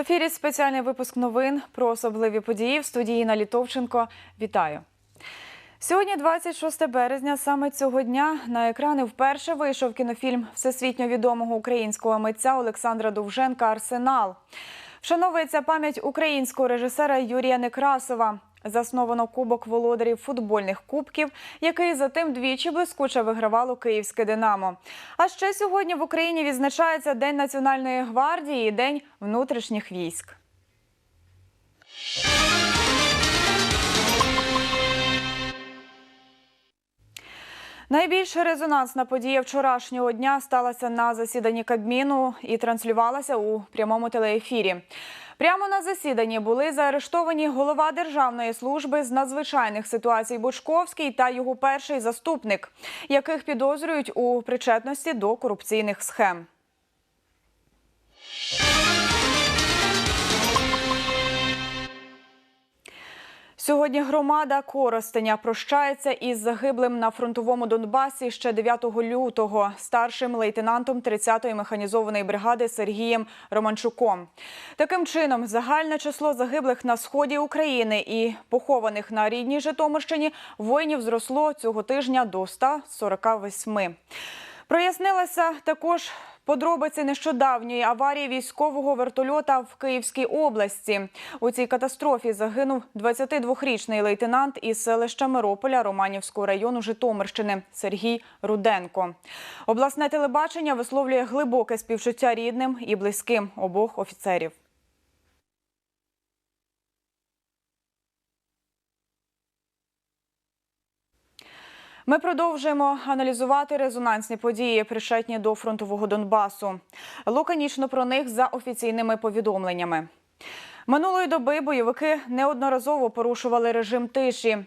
ефірі спеціальний випуск новин про особливі події в студії Інна Літовченко. Вітаю. Сьогодні, 26 березня, саме цього дня на екрани вперше вийшов кінофільм всесвітньо відомого українського митця Олександра Довженка Арсенал. Вшановується пам'ять українського режисера Юрія Некрасова. Засновано кубок володарів футбольних кубків, який затим двічі блискуче вигравало київське Динамо. А ще сьогодні в Україні відзначається День Національної гвардії і День внутрішніх військ. Найбільш резонансна подія вчорашнього дня сталася на засіданні Кабміну і транслювалася у прямому телеефірі. Прямо на засіданні були заарештовані голова Державної служби з надзвичайних ситуацій Бучковський та його перший заступник, яких підозрюють у причетності до корупційних схем. Сьогодні громада Коростеня прощається із загиблим на фронтовому Донбасі ще 9 лютого старшим лейтенантом 30-ї механізованої бригади Сергієм Романчуком. Таким чином, загальне число загиблих на сході України і похованих на рідній Житомирщині воїнів зросло цього тижня до 148. Прояснилася також подробиці нещодавньої аварії військового вертольота в Київській області. У цій катастрофі загинув 22-річний лейтенант із селища Мирополя Романівського району Житомирщини Сергій Руденко. Обласне телебачення висловлює глибоке співчуття рідним і близьким обох офіцерів. Ми продовжуємо аналізувати резонансні події, пришетні до фронтового Донбасу. Лаконічно про них за офіційними повідомленнями. Минулої доби бойовики неодноразово порушували режим тиші.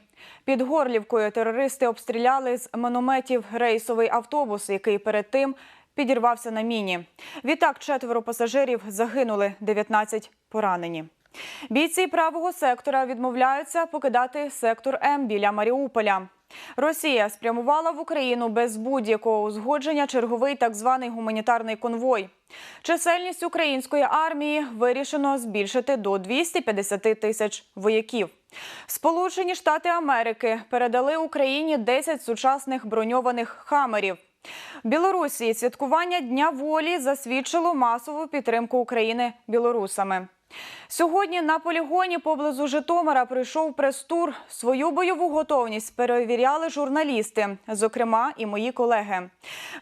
Під Горлівкою терористи обстріляли з мінометів рейсовий автобус, який перед тим підірвався на міні. Відтак четверо пасажирів загинули, 19 поранені. Бійці правого сектора відмовляються покидати сектор М біля Маріуполя. Росія спрямувала в Україну без будь-якого узгодження черговий так званий гуманітарний конвой. Чисельність української армії вирішено збільшити до 250 тисяч вояків. Сполучені Штати Америки передали Україні 10 сучасних броньованих хамерів. Білорусі святкування Дня волі засвідчило масову підтримку України білорусами. Сьогодні на полігоні поблизу Житомира прийшов прес-тур. Свою бойову готовність перевіряли журналісти, зокрема і мої колеги.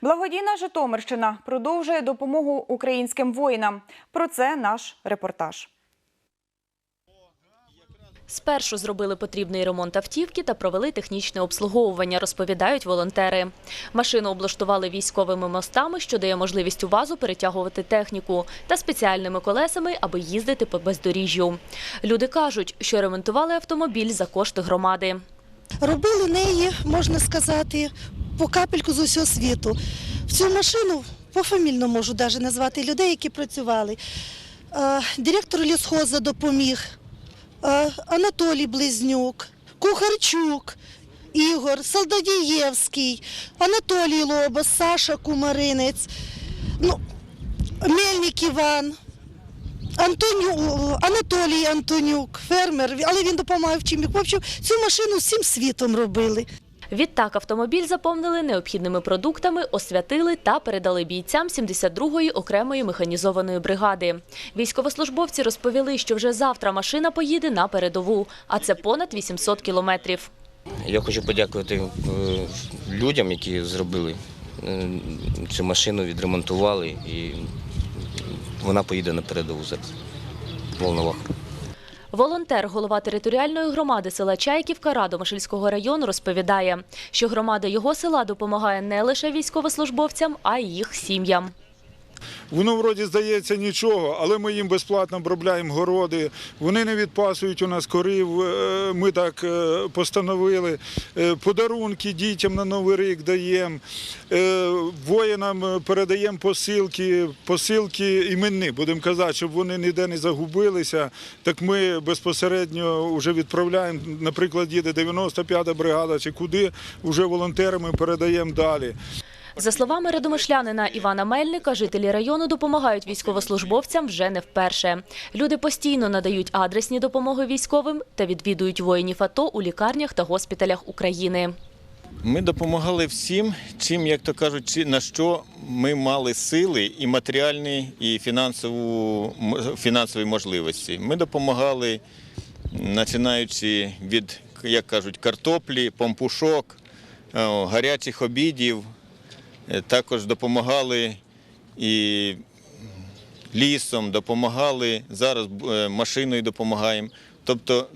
Благодійна Житомирщина продовжує допомогу українським воїнам. Про це наш репортаж. Спершу зробили потрібний ремонт автівки та провели технічне обслуговування, розповідають волонтери. Машину облаштували військовими мостами, що дає можливість у вазу перетягувати техніку, та спеціальними колесами, аби їздити по бездоріжжю. Люди кажуть, що ремонтували автомобіль за кошти громади. Робили неї, можна сказати, по капельку з усього світу. В цю машину пофамільно можу навіть назвати людей, які працювали. Е, Директор лісхоза допоміг, Анатолій Близнюк, Кухарчук, Ігор, Солдадієвський, Анатолій Лобос, Саша Кумаринець, ну, Мельник Іван. Антоню, Анатолій Антонюк, фермер, але він допомагав чим. В общем, цю машину всім світом робили. Відтак автомобіль заповнили необхідними продуктами, освятили та передали бійцям 72-ї окремої механізованої бригади. Військовослужбовці розповіли, що вже завтра машина поїде на передову, а це понад 800 кілометрів. Я хочу подякувати е, людям, які зробили е, цю машину, відремонтували і вона поїде на передову зараз. Волновах. Волонтер, голова територіальної громади села Чайківка Радомишльського району розповідає, що громада його села допомагає не лише військовослужбовцям, а й їх сім'ям. Воно вроді здається нічого, але ми їм безплатно обробляємо городи. Вони не відпасують у нас корів. е, Ми так е, постановили. Е, Подарунки дітям на Новий рік даємо. Воїнам передаємо посилки, посилки іменні, будемо казати, щоб вони ніде не загубилися. Так ми безпосередньо вже відправляємо. Наприклад, їде 95-та бригада чи куди, вже волонтерами передаємо далі. За словами радомишлянина Івана Мельника, жителі району допомагають військовослужбовцям вже не вперше. Люди постійно надають адресні допомоги військовим та відвідують воїнів АТО у лікарнях та госпіталях України. Ми допомагали всім, чим, як то кажуть, на що ми мали сили і матеріальні, і фінансову, фінансові можливості. Ми допомагали, починаючи від, як кажуть, картоплі, помпушок, гарячих обідів. Е, Також допомагали і лісом, допомагали, зараз е, машиною допомагаємо. Тобто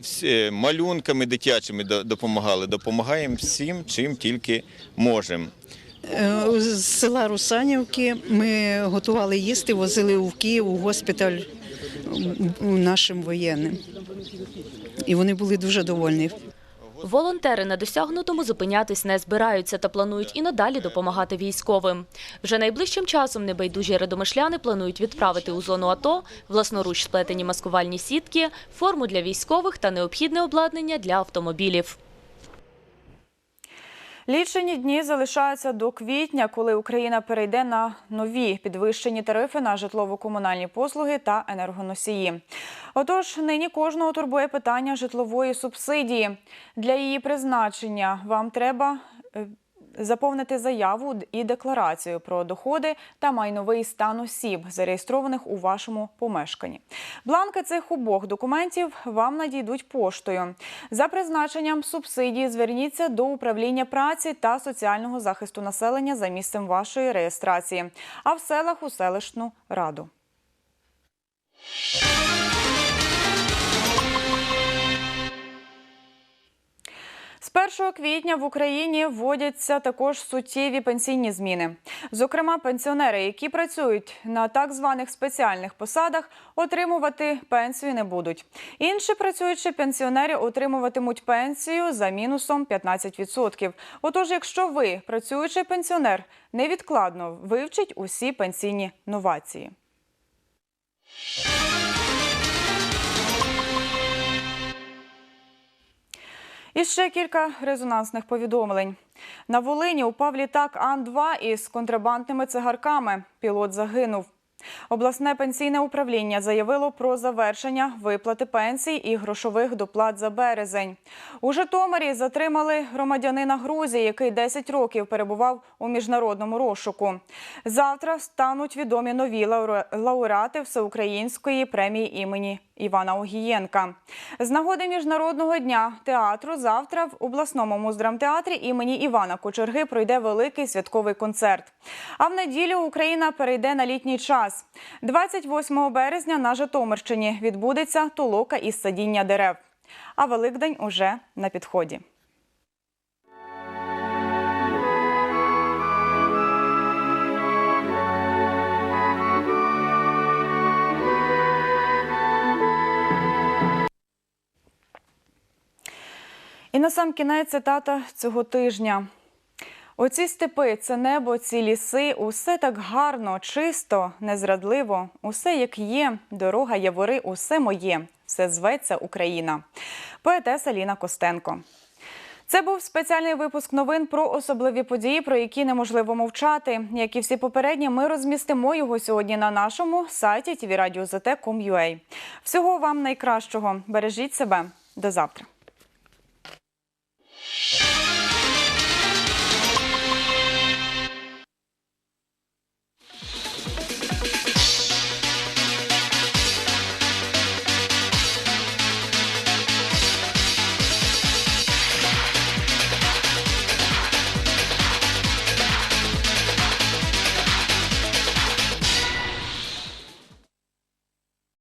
малюнками дитячими допомагали, допомагаємо всім, чим тільки можемо. Е, З села Русанівки ми готували їсти, возили в Київ у госпіталь нашим воєнним. І вони були дуже довольні. Волонтери на досягнутому зупинятись не збираються та планують і надалі допомагати військовим. Вже найближчим часом небайдужі радомишляни планують відправити у зону АТО власноруч сплетені маскувальні сітки, форму для військових та необхідне обладнання для автомобілів. Лічені дні залишаються до квітня, коли Україна перейде на нові підвищені тарифи на житлово-комунальні послуги та енергоносії. Отож, нині кожного турбує питання житлової субсидії. Для її призначення вам треба е, заповнити заяву і декларацію про доходи та майновий стан осіб, зареєстрованих у вашому помешканні. Бланки цих обох документів вам надійдуть поштою. За призначенням субсидії зверніться до управління праці та соціального захисту населення за місцем вашої реєстрації, а в селах у селищну раду. З 1 квітня в Україні вводяться також суттєві пенсійні зміни. Зокрема, пенсіонери, які працюють на так званих спеціальних посадах, отримувати пенсію не будуть. Інші працюючі пенсіонери отримуватимуть пенсію за мінусом 15%. Отож, якщо ви працюючий пенсіонер, невідкладно вивчіть усі пенсійні новації. І ще кілька резонансних повідомлень. На Волині упав літак Ан-2 із контрабандними цигарками. Пілот загинув. Обласне пенсійне управління заявило про завершення виплати пенсій і грошових доплат за березень. У Житомирі затримали громадянина Грузії, який 10 років перебував у міжнародному розшуку. Завтра стануть відомі нові лауре- лауреати всеукраїнської премії імені Івана Огієнка. З нагоди міжнародного дня театру завтра в обласному муздрамтеатрі імені Івана Кочерги пройде великий святковий концерт. А в неділю Україна перейде на літній час. 28 березня на Житомирщині відбудеться толока із садіння дерев. А Великдень уже на підході. І на сам кінець цитата цього тижня. Оці степи, це небо, ці ліси, усе так гарно, чисто, незрадливо, усе як є, дорога, явори, усе моє, все зветься Україна. Поетеса Ліна Костенко. Це був спеціальний випуск новин про особливі події, про які неможливо мовчати. Як і всі попередні, ми розмістимо його сьогодні на нашому сайті tvradio.zt.com.ua. Всього вам найкращого. Бережіть себе. До завтра.